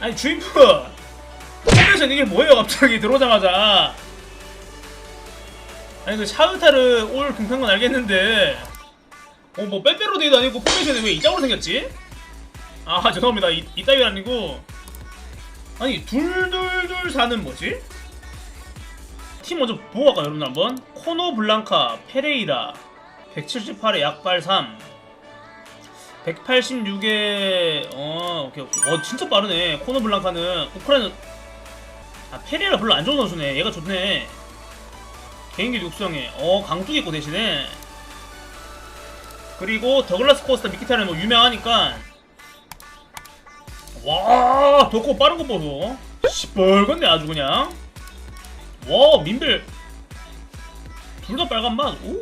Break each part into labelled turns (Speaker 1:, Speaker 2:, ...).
Speaker 1: 아니 주인분 포메이션 이게 뭐예요 갑자기 들어오자마자? 아니 그 샤흐타르 올 등판 건 알겠는데. 어 뭐 빼빼로데이도 아니고 포메이션이 왜 이장으로 생겼지? 아 죄송합니다. 이, 이따위 아니고. 아니 둘둘둘 사는 뭐지? 팀 먼저 보고 갈까요 여러분 한번? 코노 블랑카 페레이라 178에 약발 3 186에 어 오케이 오케이. 어 진짜 빠르네. 코노 블랑카는 우크라이나 아 페레이라 별로 안 좋은 선수네. 얘가 좋네. 개인기 육성에. 어 강투기 있고 대신에. 그리고 더글라스 코스타 미키타는 뭐 유명하니까. 와 덕고 빠른 거 보소. 시뻘건네 아주 그냥. 와 민벨 둘다 빨간 맛. 오.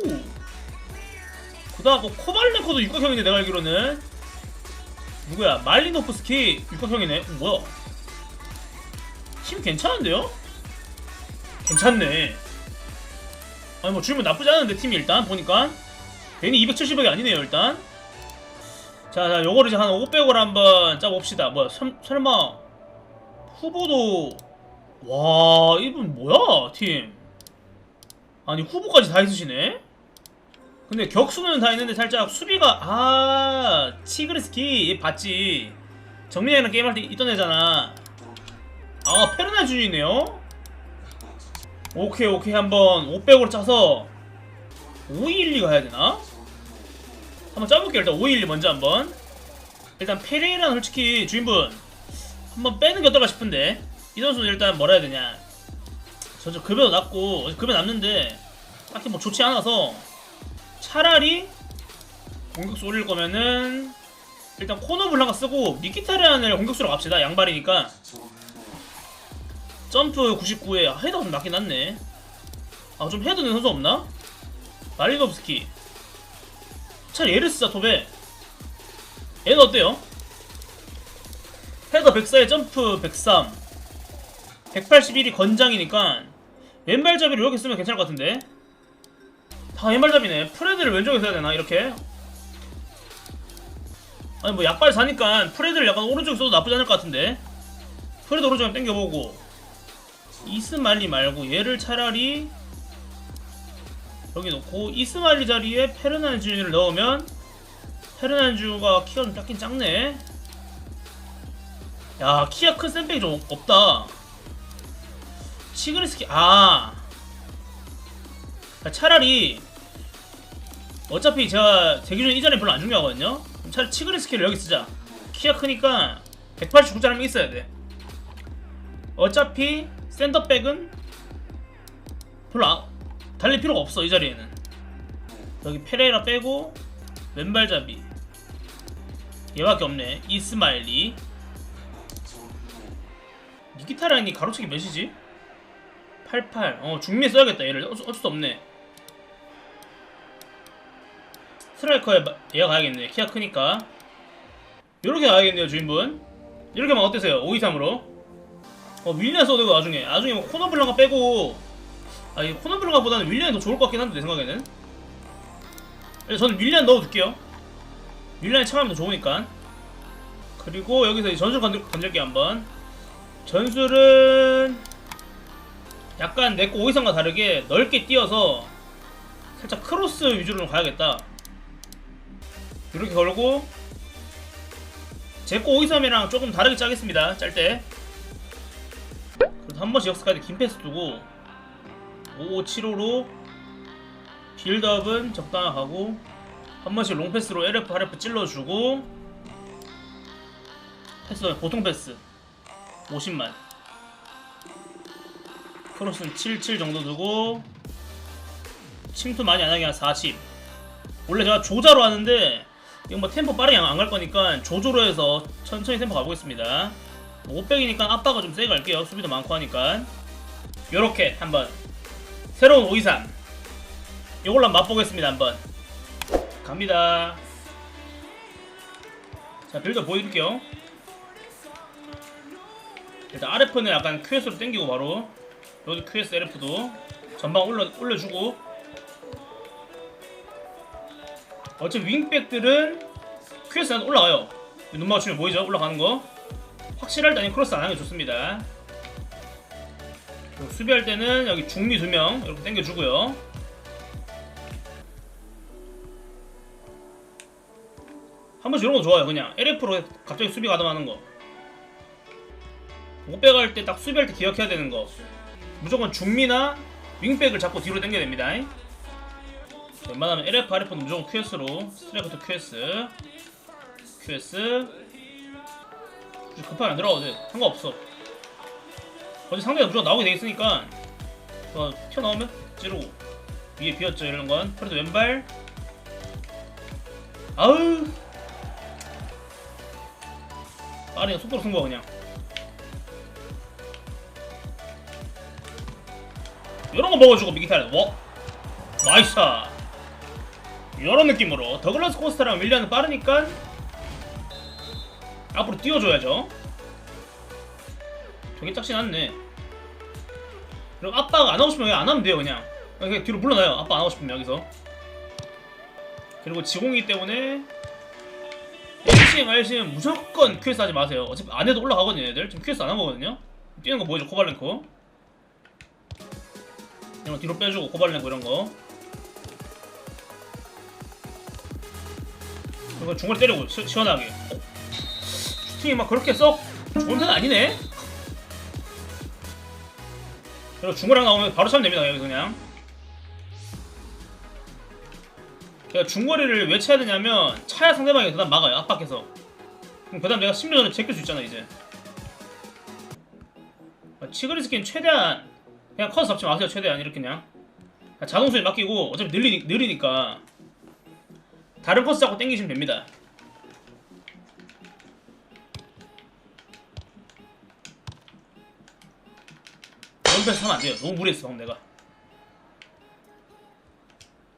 Speaker 1: 그 다음 코발렌코도 육각형인데 내가 알기로는. 누구야? 말리노프스키 육각형이네. 어, 뭐야? 팀 괜찮은데요? 괜찮네. 아니 뭐 주면 나쁘지 않은데 팀이 일단 보니까. 괜히 270억이 아니네요 일단. 자, 자 요거를 이제 한 500을 한번 짜봅시다. 뭐야 설, 설마 후보도 와 이분 뭐야 팀? 아니 후보까지 다 있으시네 근데 격수는 다 있는데 살짝 수비가 아 치그리스키 얘 봤지? 정민이랑 게임할 때 있던 애잖아. 아 페르나 준이네요? 오케이 오케이. 한번 500으로 짜서 512 가야 되나? 한번 짜볼게요. 일단 512 먼저 한번. 일단 페레이라는 솔직히 주인분 한번 빼는 게 어떨까 싶은데. 이 선수는 일단 뭐라 해야 되냐. 저저 급여도 낮고 급여 남는데 딱히 뭐 좋지 않아서 차라리 공격수 올릴 거면은 일단 코너 블랑가 쓰고 미키타리안을 공격수로 갑시다 양발이니까. 점프 99에 헤더 좀 낮긴 낮네 아 좀 헤더 는 선수 없나? 말리노브스키. 차라리 얘를 쓰자 톱에 얘는 어때요? 헤더 104에 점프 103 181이 건장이니까 왼발잡이를 이렇게 쓰면 괜찮을 것 같은데 다 왼발잡이네. 프레드를 왼쪽에 써야 되나? 이렇게? 아니 뭐 약발 사니까 프레드를 약간 오른쪽에 써도 나쁘지 않을 것 같은데. 프레드 오른쪽에 당겨보고. 이스말리 말고 얘를 차라리 여기 놓고 이스말리 자리에 페르난주를 넣으면 페르난주가 키가 좀 작긴 작네. 야 키가 큰 샌백이 좀 없다. 치그리스키 아. 차라리 어차피 제가 제 기준 이전에 별로 안 중요하거든요 차라리 치그리스키를 여기 쓰자 키가 크니까 189짜리 있어야 돼 어차피 샌더백은 별로 안, 달릴 필요가 없어 이 자리에는 여기 페레이라 빼고 왼발잡이 얘밖에 없네 이스마일리 니키타라인이 가로채기 몇이지? 88. 어, 중미에 써야겠다. 얘를 어쩔, 어쩔 수 없네. 스트라이커에 마- 얘가 가야겠네. 키가 크니까. 요렇게 가야겠네요, 주인분. 이렇게 하면 어때세요? 523으로. 어, 윌리안 써도 되고, 나중에. 나중에 뭐 코너 블랑가 빼고. 아, 이 코너 블랑가보다는 윌리안이 더 좋을 것 같긴 한데, 내 생각에는. 저는 윌리안 넣어둘게요. 윌리안이 참하면 더 좋으니까. 그리고 여기서 전술 건들, 건질게 한번. 전술은 약간 내거 오이성과 다르게 넓게 띄어서 살짝 크로스 위주로 좀 가야겠다. 이렇게 걸고 제거 오이삼이랑 조금 다르게 짜겠습니다. 짤 때. 그래도 한 번씩 역습까지 긴 패스 두고 5575로 빌드업은 적당하고 한 번씩 롱패스로 LF, RF 찔러주고 패스 보통 패스 50만 크로스는 77 정도 두고 침투 많이 안 하게 한 40. 원래 제가 조자로 하는데 이거 뭐 템포 빠르게 안 갈 거니까 조조로 해서 천천히 템포 가보겠습니다. 500이니까 압박을 좀 세게 갈게요. 수비도 많고 하니까. 요렇게 한번 새로운 523 요걸로 한번 맛보겠습니다. 한번 갑니다. 자 빌드 보여드릴게요. 일단 RF는 약간 QS로 땡기고 바로 여기 QS LF도 전방 올려, 올려주고 어차피 윙백들은 QS한테 올라가요 눈 맞추면 보이죠? 올라가는 거 확실할 때 아니면 크로스 안 하는 게 좋습니다. 수비할 때는 여기 중미 두 명 이렇게 당겨주고요. 한 번씩 이런 거 좋아요. 그냥 LF로 갑자기 수비 가담하는 거. 못 빼갈 때딱 수비할 때 기억해야 되는 거. 무조건 중미나 윙백을 잡고 뒤로 당겨야 됩니다. 웬만하면 LF, RF는 무조건 QS로 스트라이크도 QS. QS 급하게 안 들어가도 돼. 상관없어. 어제 상대가 무조건 나오게 돼 있으니까. 어, 튀어나오면 찌르고. 위에 비었죠 이런 건. 그래도 왼발. 아우! 빠르게 속도로 승부가 그냥. 이런 거 먹어주고 미기타를 와 나이스 이런 느낌으로. 더글라스 코스타랑 윌리안은 빠르니까 앞으로 띄워줘야죠. 저게 짝진 않네. 그리고 아빠가 안 하고 싶으면 안 하면 돼요 그냥. 그냥 뒤로 물러나요. 아빠 안 하고 싶으면 여기서. 그리고 지공이기 때문에 LCM, RCM 무조건 QS 하지 마세요. 어차피 안 해도 올라가거든요 얘들. 지금 QS 안한 거거든요. 뛰는 거 보여줘 코발렌코. 이런 거 뒤로 빼주고 코발렌코 이런 거 그리고 중거리 때리고 시, 시원하게. 어? 슈팅이 막 그렇게 썩 좋은 편 아니네. 그리고 중거리 나오면 바로 차면 됩니다 여기서 그냥. 제가 중거리를 왜 차야 되냐면 차야 상대방이 그다음 막아요 압박해서. 그럼 그다음 내가 10년을 제낄 수 있잖아 이제. 치그리 스킨 최대한 그냥 커서 잡지 마세요 최대한. 이렇게 그냥. 자동 수에 맡기고 어차피 느리니, 느리니까 다른 코스 잡고 땡기시면 됩니다. 원패스 하면 안 돼요. 너무 무리했어, 방금 내가.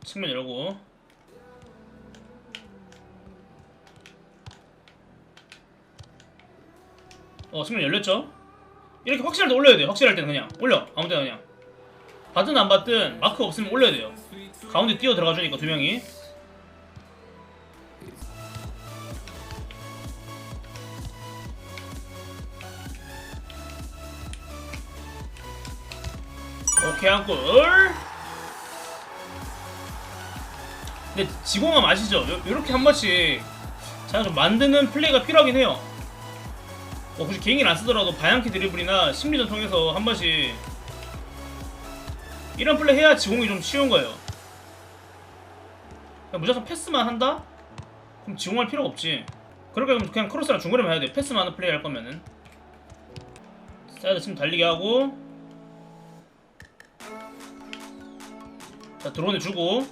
Speaker 1: 측면 열고. 어, 측면 열렸죠? 이렇게 확실할 때 올려야 돼요. 확실할 때는 그냥. 올려. 아무 데나 그냥. 받든 안 받든 마크 없으면 올려야 돼요. 가운데 뛰어 들어가 주니까 두 명이. 오케이 한골 근데 지공함 아시죠? 요, 요렇게 한 번씩 제가 좀 만드는 플레이가 필요하긴 해요. 뭐 굳이 개인기를 안 쓰더라도 바양키 드리블이나 심리전 통해서 한 번씩 이런 플레이 해야 지공이 좀 쉬운 거예요. 무조건 패스만 한다? 그럼 지공할 필요가 없지. 그렇게 하면 그냥 크로스랑 중거리만 해야 돼 패스만 하는 플레이 할 거면은. 사이드 침 달리게 하고 자 드론을 주고.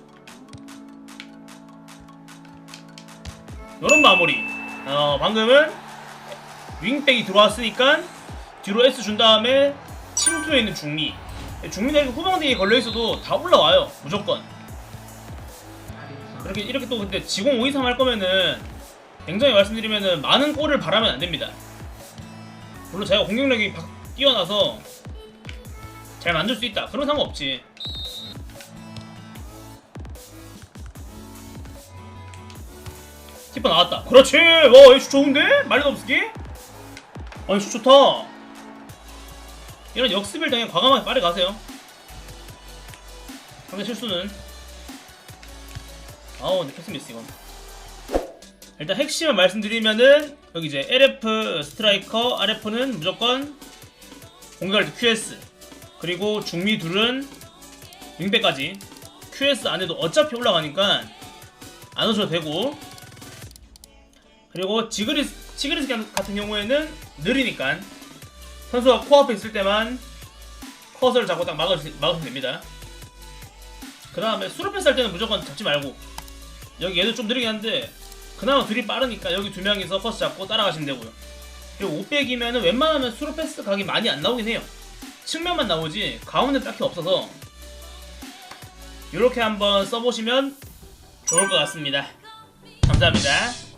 Speaker 1: 요런 마무리. 어 방금은 윙백이 들어왔으니까 뒤로 S 준 다음에 침투에 있는 중미가 이렇게 후방대에 걸려있어도 다 올라와요 무조건. 이렇게 이렇게 또 근데 지공 5 2 3 할 거면은 굉장히 말씀드리면은 많은 골을 바라면 안 됩니다. 물론 제가 공격력이 바- 뛰어나서 잘 만들 수 있다. 그런 상관없지 티퍼 나왔다. 그렇지. 와, 이슈 좋은데? 말리nov스키? 아, 이슈 좋다. 이런 역습을 당연 과감하게 빠르게 가세요. 상대 실수는. 아우, 근데 패스 미스 이건. 일단 핵심을 말씀드리면은 여기 이제 LF 스트라이커, RF는 무조건 공격할 때 QS 그리고 중미 둘은 윙백까지 QS 안 해도 어차피 올라가니까 안 오셔도 되고 그리고 지그리스 지그리스 같은 경우에는 느리니까 선수가 코앞에 있을 때만 컷을 잡고 딱 막으, 막으면 됩니다. 그 다음에 수루패스 할 때는 무조건 잡지 말고 여기 얘도 좀 느리긴 한데 그나마 둘이 빠르니까 여기 두 명이서 컷 잡고 따라가시면 되고요. 그리고 500이면은 웬만하면 수루패스 각이 많이 안 나오긴 해요. 측면만 나오지 가운데 딱히 없어서 이렇게 한번 써보시면 좋을 것 같습니다. 감사합니다.